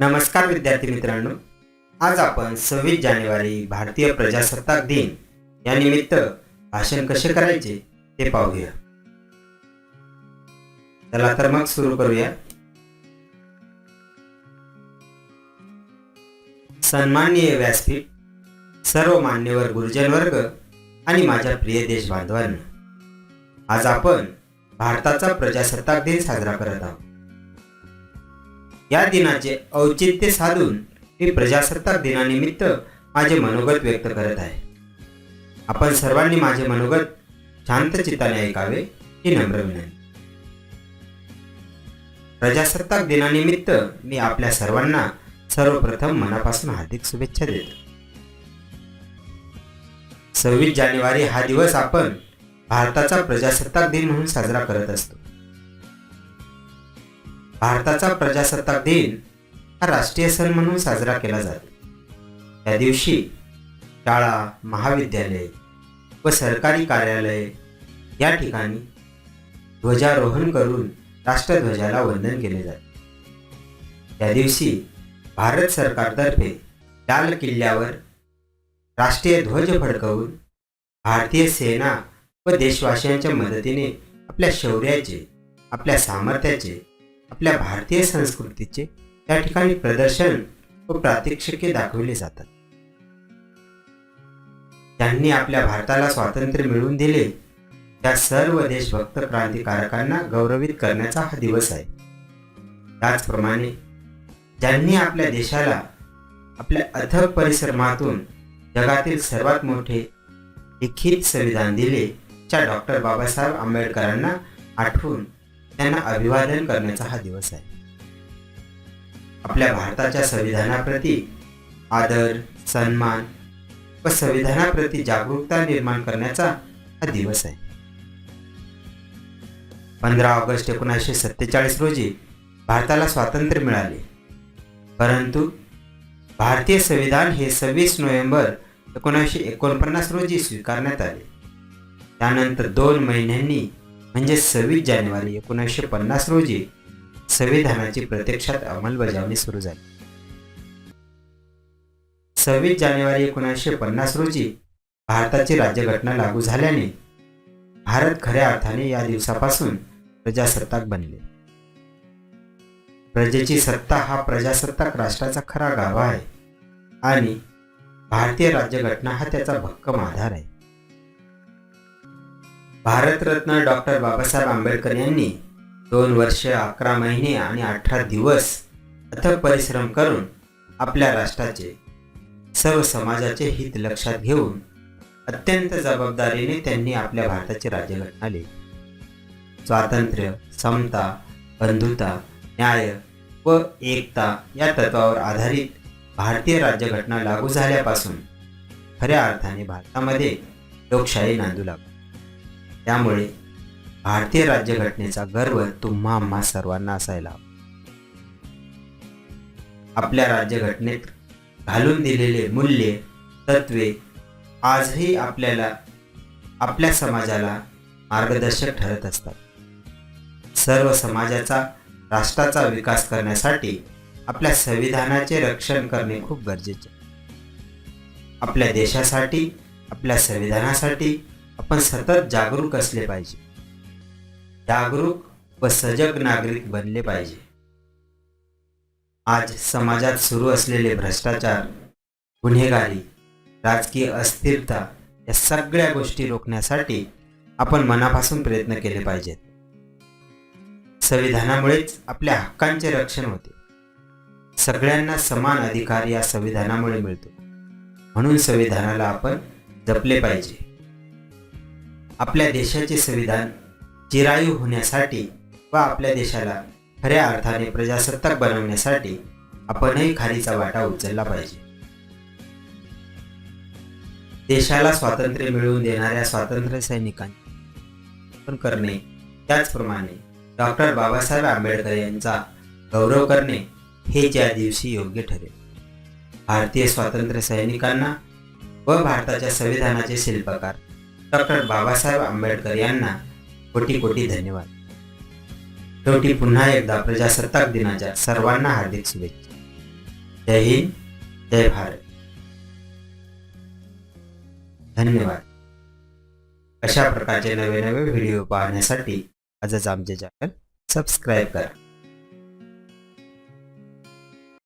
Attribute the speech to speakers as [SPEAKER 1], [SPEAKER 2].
[SPEAKER 1] नमस्कार विद्यार्थी मित्रांनो. आज आपण सव्वीस जानेवारी भारतीय प्रजासत्ताक दिन या निमित्त भाषण कसे करायचे ते पाहूया. चला तर मग सुरू करूया. सन्माननीय व्यासपीठ सर्व मान्यवर गुरुजन वर्ग आणि माझ्या प्रिय देशबांधवांना आज आपण भारताचा प्रजासत्ताक दिन साजरा करत आहोत. या दिनाचे औचित्य साधून मी प्रजासत्ताक दिनानिमित्त माझे मनोगत व्यक्त करत आहे. आपण सर्वांनी माझे मनोगत शांत चित्ताने ऐकावे ही नम्र विनंती. प्रजासत्ताक दिनानिमित्त मी आपल्या सर्वांना सर्वप्रथम मनापासून हार्दिक शुभेच्छा देतो. सव्वीस जानेवारी हा दिवस आपण भारताचा प्रजासत्ताक दिन म्हणून साजरा करत असतो. भारताचा प्रजासत्ताक दिन हा राष्ट्रीय सण म्हणून साजरा केला जातो. त्या दिवशी शाळा महाविद्यालय व सरकारी कार्यालय या ठिकाणी ध्वजारोहण करून राष्ट्रध्वजाला वंदन केले जाते. त्या दिवशी भारत सरकारतर्फे लाल किल्ल्यावर राष्ट्रीय ध्वज फडकवून भारतीय सेना व देशवासियांच्या मदतीने आपल्या शौर्याचे आपल्या सामर्थ्याचे आपल्या भारतीय संस्कृतीचे त्या ठिकाणी प्रदर्शन व प्रात्यक्षिके दाखवले जातात. त्यांनी आपल्या भारताला स्वातंत्र्य मिळवून दिले. त्या सर्व देशभक्त क्रांतिकारकांना गौरवित करण्याचा हा दिवस आहे. त्याचप्रमाणे ज्यांनी आपल्या देशाला आपल्या अथक परिश्रमातून जगातील सर्वात मोठे लिखित संविधान दिले च्या डॉक्टर बाबासाहेब आंबेडकरांना आठवून त्यांना अभिवादन करण्याचा हा दिवस आहे. आपल्या भारताच्या संविधानाप्रती आदर सन्मान व संविधानाप्रती जागरूकता निर्माण करण्याचा हा दिवस आहे. पंधरा ऑगस्ट एकोणीसशे सत्तेचाळीस रोजी भारताला स्वातंत्र्य मिळाले. परंतु भारतीय संविधान हे सव्वीस नोव्हेंबर एकोणीसशे एकोणपन्नास रोजी स्वीकारण्यात आले. त्यानंतर दोन महिन्यांनी म्हणजे सव्वीस जानेवारी एकोणीसशे पन्नास रोजी संविधानाची प्रत्यक्षात अंमलबजावणी सुरू झाली. सव्वीस जानेवारी एकोणीसशे पन्नास रोजी भारताची राज्यघटना लागू झाल्याने भारत खऱ्या अर्थाने या दिवसापासून प्रजासत्ताक बनले. प्रजेची सत्ता हा प्रजासत्ताक राष्ट्राचा खरा गाभा आहे आणि भारतीय राज्यघटना हा त्याचा भक्कम आधार आहे. भारतरत्न डॉक्टर बाबासाहेब आंबेडकर यांनी दोन वर्ष अकरा महिने आणि अठरा दिवस अथक परिश्रम करून आपल्या राष्ट्राचे सर्व समाजाचे हित लक्षात घेऊन अत्यंत जबाबदारीने त्यांनी आपल्या भारताची राज्यघटना लिहिली. स्वातंत्र्य समता बंधुता न्याय व एकता या तत्वावर आधारित भारतीय राज्यघटना लागू झाल्यापासून खऱ्या अर्थाने भारतामध्ये लोकशाही नांदू लागली. त्यामुळे भारतीय राज्यघटनेचा गर्व तुम्हा आम्हा सर्वांना असायला आपल्या राज्यघटनेत घालून दिलेले मूल्ये तत्वे आजही आपल्याला आपल्या समाजाला मार्गदर्शक ठरत असतात. सर्व समाजाचा राष्ट्राचा विकास करण्यासाठी आपल्या संविधानाचे रक्षण करणे खूप गरजेचे आपल्या देशासाठी आपल्या संविधानासाठी आपण सतत जागरूक असले पाहिजे. जागरूक व सजग नागरिक बनले पाहिजे. आज समाजात सुरू असलेले भ्रष्टाचार गुन्हेगारी राजकीय अस्थिरता या सगळ्या गोष्टी रोखण्यासाठी आपण मनापासून प्रयत्न केले पाहिजेत. संविधानामुळेच आपल्या हक्कांचे रक्षण होते. सगळ्यांना समान अधिकार या संविधानामुळे मिळतो. म्हणून संविधानाला आपण जपले पाहिजे. आपल्या देशाचे संविधान चिरायू होण्यासाठी व आपल्या देशाला खऱ्या अर्थाने प्रजासत्ताक बनवण्यासाठी आपणही खालीचा वाटा उचलला पाहिजे. देशाला स्वातंत्र्य मिळवून देणाऱ्या स्वातंत्र्य सैनिकांनी पण करणे त्याचप्रमाणे डॉक्टर बाबासाहेब आंबेडकर यांचा गौरव करणे हे ज्या दिवशी योग्य ठरेल. भारतीय स्वातंत्र्य सैनिकांना व भारताच्या संविधानाचे शिल्पकार डॉक्टर बाबासाहेब आंबेडकर यांना कोटी कोटी धन्यवाद. शेवटी पुन्हा एकदा प्रजासत्ताक दिनाच्या सर्वांना हार्दिक शुभेच्छा. जय हिंद जय भारत. धन्यवाद. अशा प्रकारचे नवे नवे व्हिडिओ पाहण्यासाठी आजच आमचे चॅनल सबस्क्राईब करा.